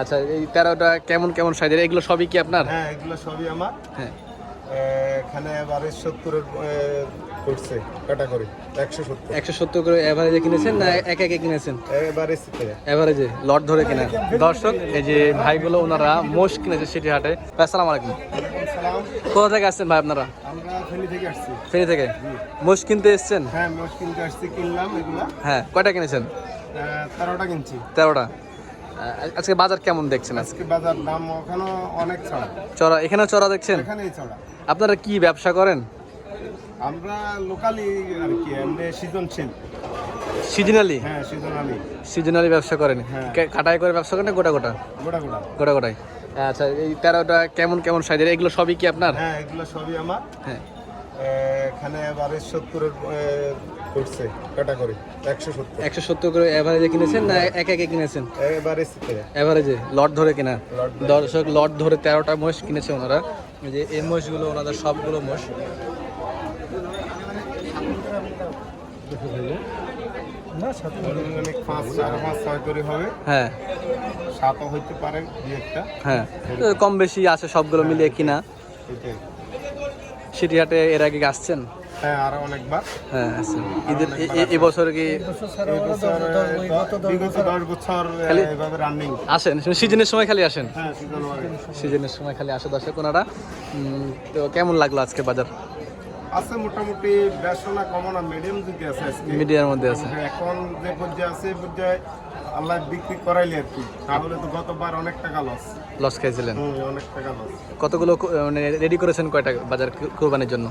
আচ্ছা এই তেরোটা কেমন কেমন সাইজের? এগুলো সবই কি আপনার? হ্যাঁ এগুলো সবই আমার। হ্যাঁ। এখানে এবারে সত্তরের করছে ক্যাটাগরি একশো সত্তর। একশো সত্তর করে অ্যাভারেজে কিনেছেন না এক একে কিনেছেন? এবারে অ্যাভারেজে লট ধরে কিনা দর্শক এই যে ভাইগুলো ওনারা মোষ কিনেছে সিটি হাটে। আসসালামু আলাইকুম। কোথা থেকে আসছেন ভাই আপনারা? ফেনি থেকে আসছি। ফেরি থেকে? মোষ কিনতে এসছেন? হ্যাঁ মোষ কিনতে আসছি কিনলাম এগুলা। হ্যাঁ কয়টা কিনেছেন? তেরোটা কিনছি। তেরোটা। আজকে বাজার কেমন দেখছেন আজকে? বাজার দাম ওখানেও অনেক চড়া। চড়া এখানেও চড়া দেখছেন? এখানেই চড়া। আপনারা কি ব্যবসা করেন? আমরা লোকালি আর কি এমনি সৃজনশীল। সিজনালি? হ্যাঁ সৃজনালি। সিজনালি ব্যবসা করেন? হ্যাঁ। কাটাই করে ব্যবসা করেন গোটা গোটা? গোটা গোটা। গোটা গোটাই। আচ্ছা এই তেরোটা কেমন কেমন সাইজের? এগুলো সবই কি আপনার? হ্যাঁ এগুলো সবই আমার। হ্যাঁ। এখানে এবারে সত্তরের করছে ক্যাটাগরি একশো সত্তর। একশো সত্তর করে অ্যাভারেজে কিনেছেন না এক একে কিনেছেন? এবারে অ্যাভারেজে লট ধরে কিনা। দর্শক লট ধরে তেরোটা মোষ কিনেছে ওনারা। যে এই মোষগুলো ওনাদের সবগুলো মোষ। করে হ্যাঁ। সাতও হইতে পারে একটা। হ্যাঁ। কম বেশি আছে সবগুলো মিলিয়ে কিনা। এটাই সিটি হাটে এর আগে আসছেন? হ্যাঁ আরও অনেকবার। হ্যাঁ ঈদের এ- এবছর কি আসেন সিজনের সময় খালি আসেন? হ্যাঁ সিজনের সময় খালি আসে দর্শক ওনারা। উম, তো কেমন লাগল আজকে বাজার? আছে মোটামুটি বেসনা কমনা মিডিয়াম দিকে আছে আজকে। মিডিয়ার মধ্যে আছে। এখন যে পর্যায়ে আছে পর্যায়ে আল্লাহ বিক্রি করাইলে আর কি। তাহলে তো গতবার অনেক টাকা লস লস খাইছিলেন? অনেক টাকা লস কতগুলো মানে রেডি করেছেন কয়টা বাজার কোরবানির জন্য?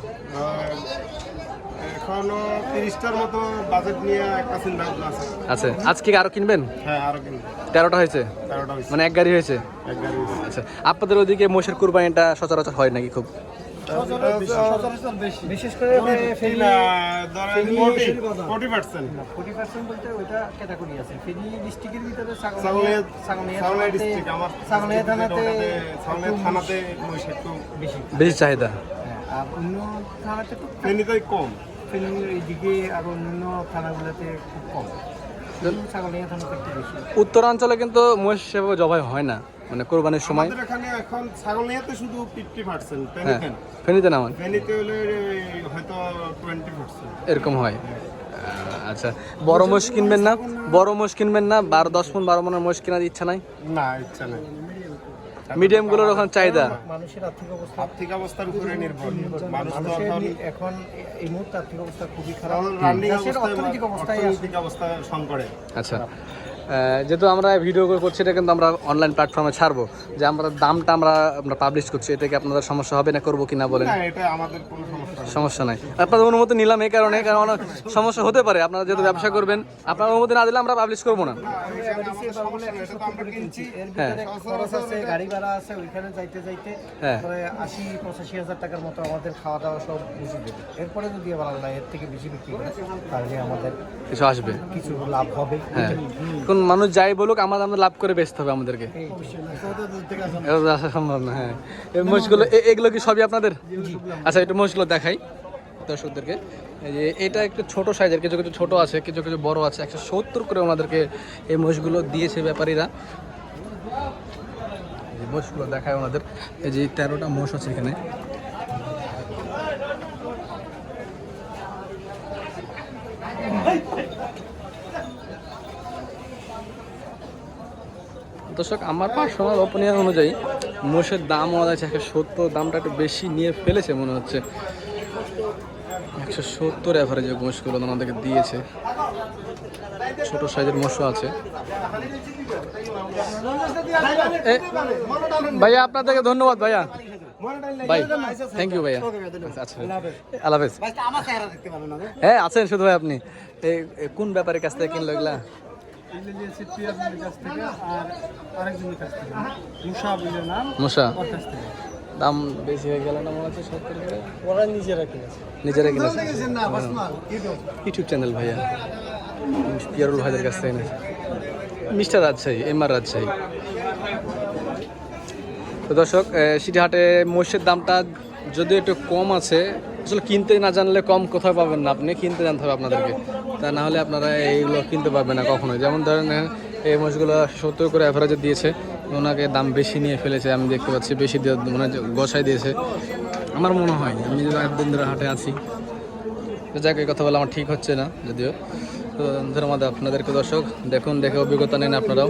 এখনও তিরিশটার মতো বাজেট নিয়ে একটা চিন্তা ভাবনা আছে। আছে। আজকে আরও কিনবেন? হ্যাঁ আরও কিন্তু তেরোটা হয়েছে? তেরোটা হয়েছে। মানে এক গাড়ি হয়েছে? এক গাড়ি হয়েছে। আচ্ছা আপনাদের ওইদিকে মোষের কুরবানিটা সচরাচর হয় নাকি খুব? বিশেষ করে ফেরি না, ধরেন 40 40% ফোর্টি পার্সেন্ট বলতে ওইটা ক্যাটাগরি আছে ফেরি ডিস্ট্রিক্টের ভিতরে সাগলিয়া- সাগলিয়া সাগলিয়া district, আমার সাগলিয়া থানাতে থানাতে একটু বেশি চাহিদা হ্যাঁ, অন্য থানাতে কম থানাগুলোতে খুব থানাতে বেশি উত্তরাঞ্চলে কিন্তু মহিষ সেভাবে জবাই হয় না মানে কোরবানির সময়। আমাদের এখানে এখন ছাগলিয়াতে শুধু ফিফটি পার্সেন্ট হ্যাঁ ফেনীতে না মানে? ফেনীতে হলে হয়তো টোয়েন্টি পার্সেন্ট এরকম হয়। আচ্ছা বড় মোষ কিনবেন না? বড় মোষ কিনবেন না? বারো দশ মন বারো মনের মোষ কেনার ইচ্ছা নাই? না ইচ্ছা নেই। মিডিয়ামগুলোর ওখানে চাহিদা? মানুষের আর্থিক অবস্থা আর্থিক অবস্থার উপরে নির্ভর। মানুষ তো এখন এখন এই মুহূর্তে আর্থিক অবস্থা খুবই খারাপ। রানিং দেশের অবস্থায় অর্থনৈতিক অবস্থা সংকটে। আচ্ছা। যেহেতু আমরা ভিডিও করছি, এটা কিন্তু আমরা অনলাইন প্ল্যাটফর্মে ছাড়বো। যে আমরা দামটা আমরা আমরা পাবলিশ করছি এটা কি আপনাদের সমস্যা হবে না, করব কিনা বলেন? এটা আমাদের সমস্যা নাই। আপনাদের অনুমতি নিলাম এই কারণে, কারণ সমস্যা হতে পারে। আপনারা যেহেতু ব্যবসা করবেন, আপনার অনুমতি না দিলে আমরা পাবলিশ করব না। আমাদের এটা হ্যাঁ। হ্যাঁ। আমাদের আমাদের কিছু আসবে। হ্যাঁ। মানুষ যাই বলুক আমরা লাভ করে হবে আমাদেরকে। এটা সম্ভব হ্যাঁ। এগুলো কি সবই আপনাদের? আচ্ছা একটু মোষগুলো দেখাই। দর্শকদেরকে যে এটা একটু ছোট সাইজের, কিছু কিছু ছোট আছে, কিছু কিছু বড় আছে, একশো সত্তর করে ওনাদেরকে এই মোষগুলো দিয়েছে ব্যাপারীরা। এই মোষগুলো দেখায় ওনাদের, এই যে তেরোটা মোষ আছে এখানে। দর্শক, আমার পার্সোনাল অপিনিয়ন অনুযায়ী মোষের দাম হচ্ছে একশো সত্তর, দামটা একটু বেশি নিয়ে ফেলেছে মনে হচ্ছে। একশো সত্তর অ্যাভারেজে মোষগুলো ওনাদেরকে দিয়েছে। ছোট সাইজের মোষও আছে। ভাইয়া আপনাদেরকে ধন্যবাদ ভাইয়া। ভাই থ্যাংক ইউ ভাইয়া। আচ্ছা আল্লাহ হাফেজ। হ্যাঁ আছেন শুধু ভাই আপনি। কোন ব্যাপারের কাছ থেকে কিনলো এগুলা? মশা দাম বেশি হয়ে গেল না মনে হচ্ছে সত্তর করে? ওরা নিজেরা কিনেছে। নিজেরা কিনেছে। ইউটিউব? চ্যানেল ভাইয়া। পিয়ারুল ভাইদের কাছ থেকে mister Rajshahi M R Rajshahi. তো দর্শক সিটি হাটে মোষের দামটা যদিও একটু কম আছে আসলে কিনতে না জানলে কম কোথাও পাবেন না আপনি। কিনতে জানতে হবে আপনাদেরকে। তা না হলে আপনারা এইগুলো কিনতে পারবেন না কখনোই। যেমন ধরেন এই মাছগুলো সত্তর করে অ্যাভারেজে দিয়েছে। ওনাকে দাম বেশি নিয়ে ফেলেছে, আমি দেখতে পাচ্ছি, বেশি দিয়ে মানে গসাই দিয়েছে। আমার মনে হয়, আমি যদি একদিন ধরে হাটে আছি। তো যাক কথা বলে আমার ঠিক হচ্ছে না, যদিও। তো ধন্যবাদ আপনাদেরকে, দর্শক। দেখুন, দেখে অভিজ্ঞতা নেন আপনারাও।